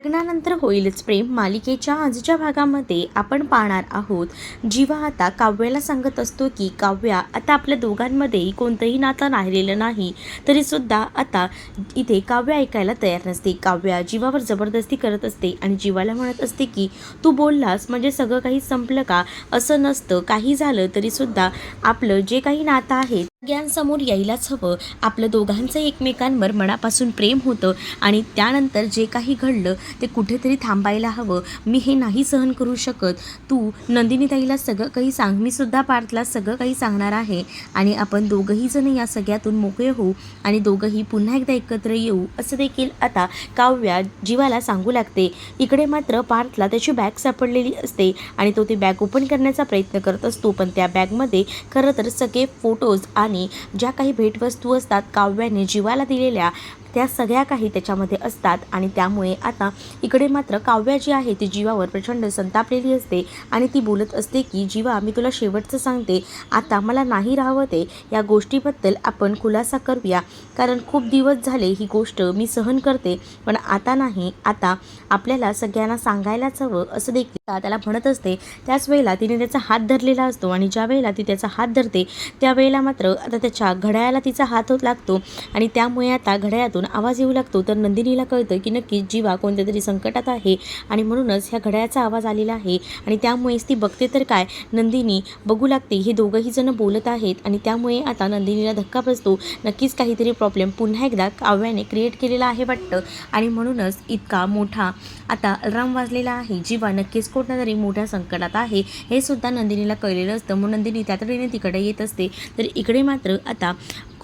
लग्नानंतर होईलच प्रेम. मालिकेच्या आजच्या भागामध्ये आपण पाहणार आहोत जीवा आता काव्याला सांगत असतो की काव्या आता आपल्या दोघांमध्ये कोणतंही नातं राहिलेलं नाही तरीसुद्धा आता इथे काव्य ऐकायला तयार नसते. काव्या जीवावर जबरदस्ती करत असते आणि जीवाला म्हणत असते की तू बोललास म्हणजे सगळं काही संपलं का? असं नसतं. काही झालं तरीसुद्धा आपलं जे काही नातं आहे सगळ्यांसमोर यायलाच हवं. आपलं दोघांचं एकमेकांवर मनापासून प्रेम होतं आणि त्यानंतर जे काही घडलं ते कुठेतरी थांबायला हवं. मी हे नाही सहन करू शकत. तू नंदिनीताईला सगळं काही सांग. मी सुद्धा पार्थला सगळं काही सांगणार आहे. आणि आपण दोघंही जण या सगळ्यातून मोकळे होऊ आणि दोघंही पुन्हा एकदा एकत्र येऊ असं देखील आता काव्या जीवाला सांगू लागते. इकडे मात्र पार्थला त्याची बॅग सापडलेली असते आणि तो ती बॅग ओपन करण्याचा प्रयत्न करत असतो पण त्या बॅगमध्ये खरं तर सगळे फोटोज आणि ज्या काही भेटवस्तू असतात काव्याने जीवाला दिलेल्या त्या सगळ्या काही त्याच्यामध्ये असतात आणि त्यामुळे आता इकडे मात्र काव्या जी आहे ती जीवावर प्रचंड संतापलेली असते आणि ती बोलत असते की जीवा मी तुला शेवटचं सांगते. आता मला नाही राहावं ते. या गोष्टीबद्दल आपण खुलासा करूया. कारण खूप दिवस झाले ही गोष्ट मी सहन करते. पण आता नाही. आता आपल्याला सगळ्यांना सांगायलाच हवं असं देखील त्याला म्हणत असते. त्याच वेळेला तिने त्याचा हात धरलेला असतो आणि ज्या वेळेला ती त्याचा हात धरते त्यावेळेला मात्र आता त्याच्या घड्याळाला तिचा हात होत लागतो. आणि त्यामुळे आता घड्याळातून आवाज येऊ लागतो तर नंदिनीला कळतं की नक्कीच जीवा कोणत्या तरी संकटात आहे आणि म्हणूनच ह्या घड्याळाचा आवाज आलेला आहे. आणि त्यामुळेच ती बघते तर काय नंदिनी बघू लागते. हे दोघंही जण बोलत आहेत आणि त्यामुळे आता नंदिनीला धक्का बसतो. नक्कीच काहीतरी प्रॉब्लेम पुन्हा एकदा काव्याने क्रिएट केलेला आहे वाटतं. आणि म्हणूनच इतका मोठा आता अलार्म वाजलेला आहे. जीवा नक्कीच कोणत्या तरी मोठ्या संकटात आहे. हे सुद्धा नंदिनीला कळलेलं असतं. मग नंदिनी त्या तिकडे येत असते. तर इकडे मात्र आता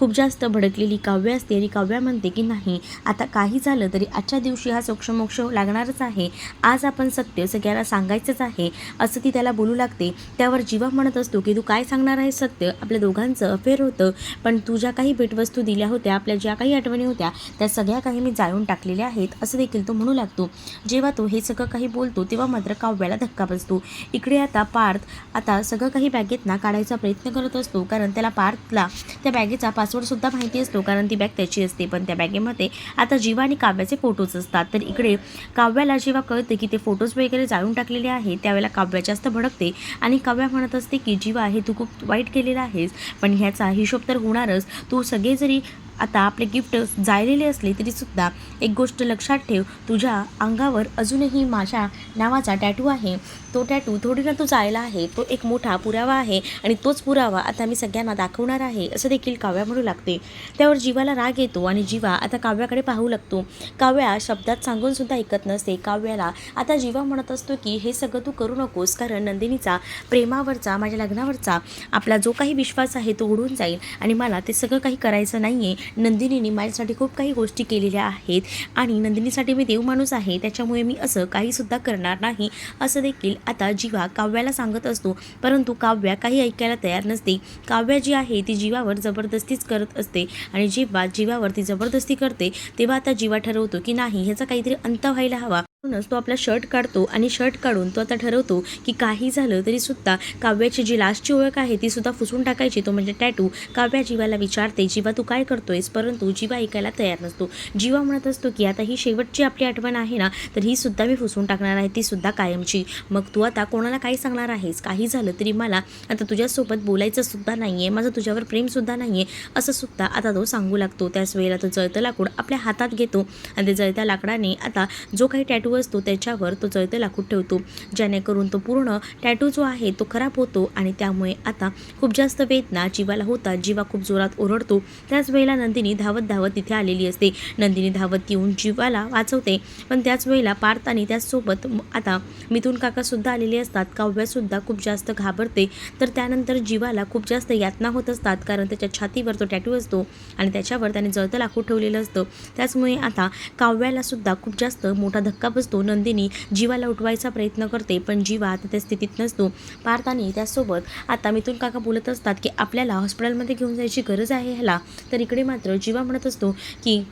खूप जास्त भडकलेली काव्य असते आणि काव्या म्हणते की नाही. आता काही झालं तरी आजच्या दिवशी हा सोक्षमोक्ष लागणारच आहे. आज आपण सत्य सगळ्याला सांगायचंच आहे असं ती त्याला बोलू लागते. त्यावर जीवा म्हणत असतो की तू काय सांगणार आहे सत्य? आपल्या दोघांचं अफेअर होतं. पण तू ज्या काही भेटवस्तू दिल्या होत्या आपल्या ज्या काही आठवणी होत्या त्या सगळ्या काही मी जाळून टाकलेल्या आहेत असं देखील तो म्हणू लागतो. जेव्हा तो हे सगळं काही बोलतो तेव्हा मात्र काव्याला धक्का बसतो. इकडे आता पार्थ आता सगळं काही बॅगेत ना काढायचा प्रयत्न करत असतो कारण त्याला पार्थला त्या बॅगेचा पास पासवर्डसुद्धा माहिती असतो कारण ती बॅग त्याची असते. पण त्या बॅगेमध्ये आता जीवा आणि काव्याचे फोटोज असतात. तर इकडे काव्याला जेव्हा कळते की ते फोटोज वगैरे जाळून टाकलेले आहेत त्यावेळेला काव्या जास्त भडकते. आणि काव्या म्हणत असते की जीवा हे तू खूप वाईट केलेलं आहेस पण ह्याचा हिशोब तर होणारच. तू सगळे जरी आता आपले गिफ्ट जाळलेले असले तरीसुद्धा एक गोष्ट लक्षात ठेव तुझ्या अंगावर अजूनही माझ्या नावाचा टॅटू आहे. तो टॅटू थोडी ना तो जायला आहे. तो एक मोठा पुरावा आहे आणि तोच पुरावा आता मी सगळ्यांना दाखवणार आहे असं देखील काव्या म्हणू लागते. त्यावर जीवाला राग येतो आणि जीवा आता काव्याकडे पाहू लागतो. काव्या शब्दात सांगूनसुद्धा ऐकत नसते. काव्याला आता जीवा म्हणत असतो की हे सगळं तू करू नकोस कारण नंदिनीचा प्रेमावरचा माझ्या लग्नावरचा आपला जो काही विश्वास आहे तो उडून जाईल आणि मला ते सगळं काही करायचं नाही आहे नंदिनीने माझ्यासाठी खूप काही गोष्टी केलेल्या आहेत आणि नंदिनीसाठी मी देव माणूस आहे त्याच्यामुळे मी असं काहीसुद्धा करणार नाही असं देखील आता जीवा काव्याला सांगत असतो. परंतु काव्या काही ऐकायला तयार नसते. काव्या जी आहे ती जीवावर जबरदस्तीच करत असते आणि जेव्हा जीवावर ती जबरदस्ती करते तेव्हा आता जीवा ठरवतो की नाही ह्याचा काहीतरी अंत व्हायला हवा. म्हणूनच तो आपला शर्ट काढतो आणि शर्ट काढून तो आता ठरवतो की काही झालं तरी सुद्धा काव्याची जी लास्टची ओळख आहे ती सुद्धा फुसून टाकायची. तो म्हणजे टॅटू काव्या जीवाला विचारते जीवा तू काय करतोयस? परंतु जीवा ऐकायला तयार नसतो. जीवा म्हणत असतो की आता ही शेवटची आपली आठवण आहे ना तर ही सुद्धा मी फुसून टाकणार आहे ती सुद्धा कायमची. मग तू आता कोणाला काय सांगणार आहेस? काही झालं तरी मला आता तुझ्यासोबत बोलायचं सुद्धा नाही आहे माझं तुझ्यावर प्रेमसुद्धा नाही आहे असं सुद्धा आता तो सांगू लागतो. त्याच वेळेला तो जळतं लाकूड आपल्या हातात घेतो. आणि ते जळत्या लाकडाने आता जो काही टॅटू असतो त्याच्यावर तो जळतं लाकूड ठेवतो. जेणेकरून तो पूर्ण टॅटू जो आहे तो खराब होतो आणि त्यामुळे आता खूप जास्त वेदना जीवाला होतात. जीवा खूप जोरात ओरडतो. त्याच वेळेला नंदिनी धावत धावत तिथे आलेली असते. नंदिनी धावत येऊन जीवाला वाचवते. पण त्याच वेळेला पार्थ आणि त्याचसोबत आता मिथून काकासुद्धा आलेले असतात. काव्यासुद्धा खूप जास्त घाबरते. तर त्यानंतर जीवाला खूप जास्त यातना होत असतात. कारण त्याच्या छातीवर तो टॅटू असतो आणि त्याच्यावर त्याने जळतं लाकूड ठेवलेलं असतं. त्याचमुळे आता काव्यालासुद्धा खूप जास्त मोठा धक्का बसतो नंदिनी जीवाला उठवायचा प्रयत्न करते पण जीवा आता त्या स्थितीत नसतो. पार्थाने त्यासोबत आता मिथून काका बोलत असतात की आपल्याला हॉस्पिटलमध्ये घेऊन जायची गरज आहे ह्याला. तर इकडे मात्र जीवा म्हणत असतो की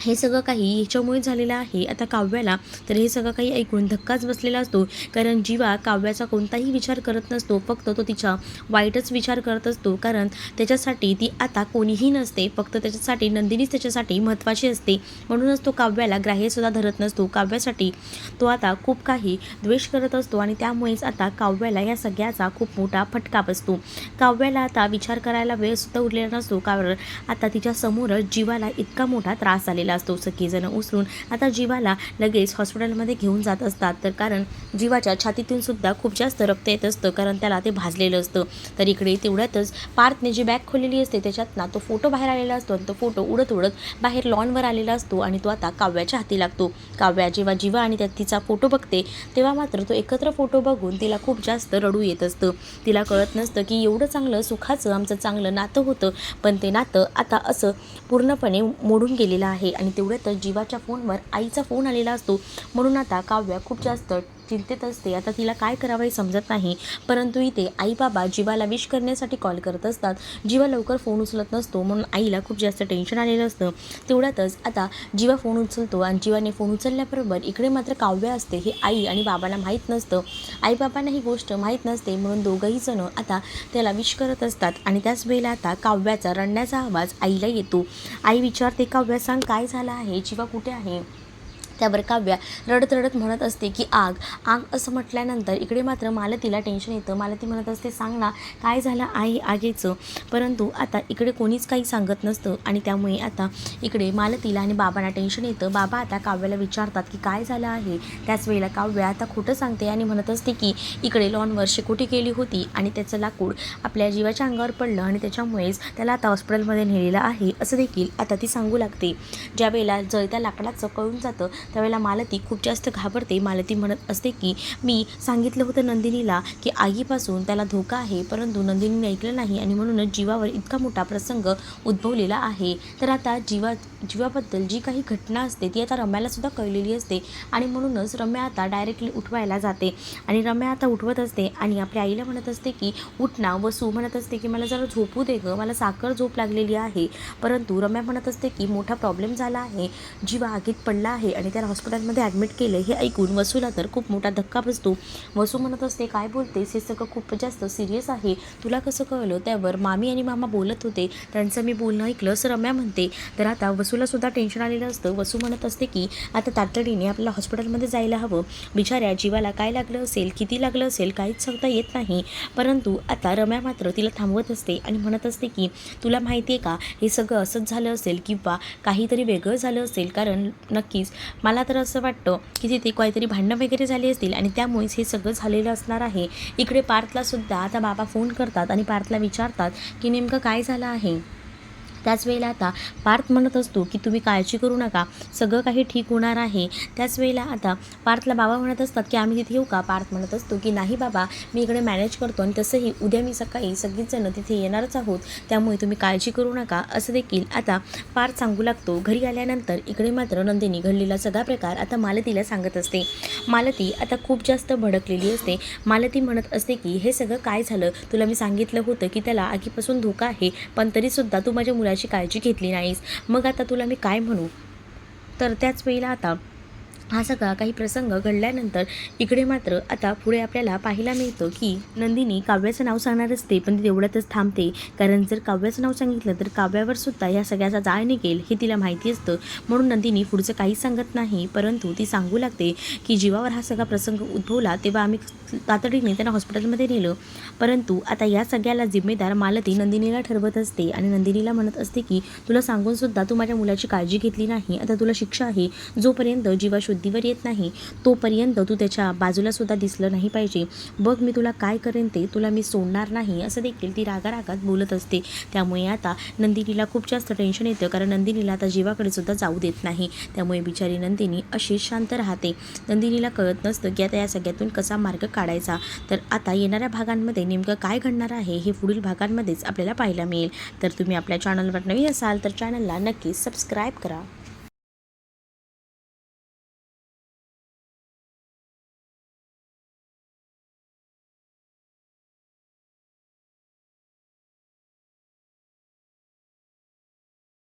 हे सगळं काही ह्याच्यामुळे झालेलं आहे. आता काव्याला तर हे सगळं काही ऐकून धक्काच बसलेला असतो. कारण जीवा काव्याचा कोणताही विचार करत नसतो. फक्त तो तिचा वाईटच विचार करत असतो. कारण त्याच्यासाठी ती आता कोणीही नसते. फक्त त्याच्यासाठी नंदिनीच त्याच्यासाठी महत्त्वाची असते. म्हणूनच तो काव्याला ग्राह्यसुद्धा धरत नसतो. काव्यासाठी तो आता खूप काही द्वेष करत असतो आणि त्यामुळेच आता काव्याला या सगळ्याचा खूप मोठा फटका बसतो. काव्याला आता विचार करायला वेळसुद्धा उरलेला नसतो. कारण आता तिच्यासमोरच जीवाला इतका मोठा त्रास आलेला झालेला असतो. सगळेजण उचलून आता जीवाला लगेच हॉस्पिटलमध्ये घेऊन जात असतात. तर कारण जीवाच्या छातीतून सुद्धा खूप जास्त रक्त येत असतं. कारण त्याला ते भाजलेलं असतं. तर इकडे तेवढ्यातच पार्थने जी बॅग खोललेली असते त्याच्यात ना तो फोटो बाहेर आलेला असतो आणि तो फोटो उडत उडत बाहेर लॉनवर आलेला असतो आणि तो आता काव्याच्या हाती लागतो. काव्या जेव्हा जीवा आणि त्यात तिचा फोटो बघते तेव्हा मात्र तो एकत्र फोटो बघून तिला खूप जास्त रडू येत असतं. तिला कळत नसतं की एवढं चांगलं सुखाचं आमचं चांगलं नातं होतं. पण ते नातं आता असं पूर्णपणे मोडून गेलेलं आहे. आणि तेवढ्यातच जीवाच्या फोनवर आईचा फोन आलेला असतो. म्हणून आता काव्या खूप जास्त चिंतेत असते. आता तिला काय करावं हे समजत नाही. परंतु इथे आई बाबा जीवाला विश करण्यासाठी कॉल करत असतात. जीवा लवकर फोन उचलत नसतो. म्हणून आईला खूप जास्त टेन्शन आलेलं असतं. तेवढ्यातच आता जीवा फोन उचलतो आणि जीवाने फोन उचलल्याबरोबर इकडे मात्र काव्य असते. हे आई आणि बाबाला माहीत नसतं. आई बाबांना ही गोष्ट माहीत नसते. म्हणून दोघंही जण आता त्याला विश करत असतात. आणि त्याच वेळेला आता काव्याचा रडण्याचा आवाज आईला येतो. आई विचारते काव्या सांग काय झालं आहे? जीवा कुठे आहे? त्यावर काव्या रडत रडत म्हणत असते की आग आग असं म्हटल्यानंतर इकडे मात्र मालतीला टेन्शन येतं. मालती म्हणत असते सांग ना काय झालं? आहे आगीचं. परंतु आता इकडे कोणीच काही सांगत नसतं आणि त्यामुळे आता इकडे मालतीला आणि बाबांना टेन्शन येतं. बाबा आता काव्याला विचारतात की काय झालं आहे? त्याच वेळेला काव्या आता खोटं सांगते आणि म्हणत असते की इकडे लॉनवर शेकोटी केली होती आणि त्याचं लाकूड आपल्या जीवाच्या अंगावर पडलं आणि त्याच्यामुळेच त्याला आता हॉस्पिटलमध्ये नेलेलं आहे. असं देखील आता ती सांगू लागते. ज्या वेळेला जळत्या लाकडाचं कळून जातं त्यावेळेला मालती खूप जास्त घाबरते. मालती म्हणत असते की मी सांगितलं होतं नंदिनीला की आगीपासून त्याला धोका आहे परंतु नंदिनीने ऐकलं नाही आणि म्हणूनच जीवावर इतका मोठा प्रसंग उद्भवलेला आहे. तर आता जीवा जीवाबद्दल जी काही घटना असते ती आता रम्यालासुद्धा कळलेली असते आणि म्हणूनच रम्या आता डायरेक्टली उठवायला जाते. आणि रम्या आता उठवत असते आणि आपल्या आईला म्हणत असते की उठ ना वसू म्हणत असते की मला जरा झोपू दे गं मला साखर झोप लागलेली आहे. परंतु रम्या म्हणत असते की मोठा प्रॉब्लेम झाला आहे. जीवा आगीत पडला आहे आणि त्या त्याला हॉस्पिटलमध्ये ॲडमिट केलं हे ऐकून वसूला तर खूप मोठा धक्का बसतो. वसू म्हणत असते काय बोलतेस? हे सगळं खूप जास्त सिरियस आहे. तुला कसं कळलं? त्यावर मामी आणि मामा बोलत होते. त्यांचं मी बोलणं ऐकलं असं रम्या म्हणते तर आता वसूला सुद्धा टेन्शन आलेलं असतं. वसू म्हणत असते की आता तातडीने आपल्याला हॉस्पिटलमध्ये जायला हवं. बिचाऱ्या जीवाला काय लागलं असेल किती लागलं असेल काहीच सांगता येत नाही. परंतु आता रम्या मात्र तिला थांबवत असते आणि म्हणत असते की तुला माहिती आहे का हे सगळं असंच झालं असेल किंवा काहीतरी वेगळं झालं असेल. कारण नक्कीच मला तर असं वाटतं की तिथे काहीतरी भांडणं वगैरे झाली असतील आणि त्यामुळेच हे सगळं झालेलं असणार आहे इकडे पार्थलासुद्धा आता बाबा फोन करतात आणि पार्थला विचारतात की नेमकं काय झालं आहे? त्याच वेळेला आता पार्थ म्हणत असतो की तुम्ही काळजी करू नका सगळं काही ठीक होणार आहे. त्याच वेळेला आता पार्थला बाबा म्हणत असतात की आम्ही तिथे येऊ का? पार्थ म्हणत असतो की नाही बाबा मी इकडे मॅनेज करतो आणि तसंही उद्या मी सकाळी सगळीच जणं तिथे येणारच आहोत त्यामुळे तुम्ही काळजी करू नका असं देखील आता पार्थ सांगू लागतो. घरी आल्यानंतर इकडे मात्र नंदिनी घडलेला सगळा प्रकार आता मालतीला सांगत असते. मालती आता खूप जास्त भडकलेली असते. मालती म्हणत असते की हे सगळं काय झालं? तुला मी सांगितलं होतं की त्याला आगीपासून धोका आहे पण तरीसुद्धा तू माझ्या मुला मुलाची काळजी घेतली नाहीस. मग आता तुला मी काय म्हणू? तर त्याच वेळेला आता हा सगळा काही प्रसंग घडल्यानंतर इकडे मात्र आता पुढे आपल्याला पाहायला मिळतं की नंदिनी काव्याचं नाव सांगणार असते पण ती तेवढ्यातच थांबते. कारण जर काव्याचं नाव सांगितलं तर काव्यावर सुद्धा या सगळ्याचा जाळ निघेल हे तिला माहिती असतं. म्हणून नंदिनी पुढचं काहीच सांगत नाही परंतु ती सांगू लागते की जीवावर हा सगळा प्रसंग उद्भवला तेव्हा आम्ही तातडीने त्यांना हॉस्पिटलमध्ये नेलं. परंतु आता या सगळ्याला जिम्मेदार मालती नंदिनीला ठरवत असते आणि नंदिनीला म्हणत असते की तुला सांगून सुद्धा तू माझ्या मुलाची काळजी घेतली नाही. आता तुला शिक्षा आहे. जोपर्यंत जीवा शुद्धीवर येत नाही तोपर्यंत तू त्याच्या बाजूलासुद्धा दिसलं नाही पाहिजे. बघ मी तुला काय करेन ते तुला मी सोडणार नाही असं देखील ती रागारागात बोलत असते. त्यामुळे आता नंदिनीला खूप जास्त टेन्शन येतं कारण नंदिनीला आता जीवाकडे सुद्धा जाऊ देत नाही. त्यामुळे बिचारी नंदिनी अशीच शांत राहते. नंदिनीला कळत नसतं की आता या सगळ्यातून कसा मार्ग काढायचा. तर आता येणाऱ्या भागांमध्ये नेमकं काय घडणार आहे हे पुढील भागांमध्येच आपल्याला पाहायला मिळेल. तर तुम्ही आपल्या चॅनलवर नवीन असाल तर चॅनलला नक्कीच सबस्क्राईब करा.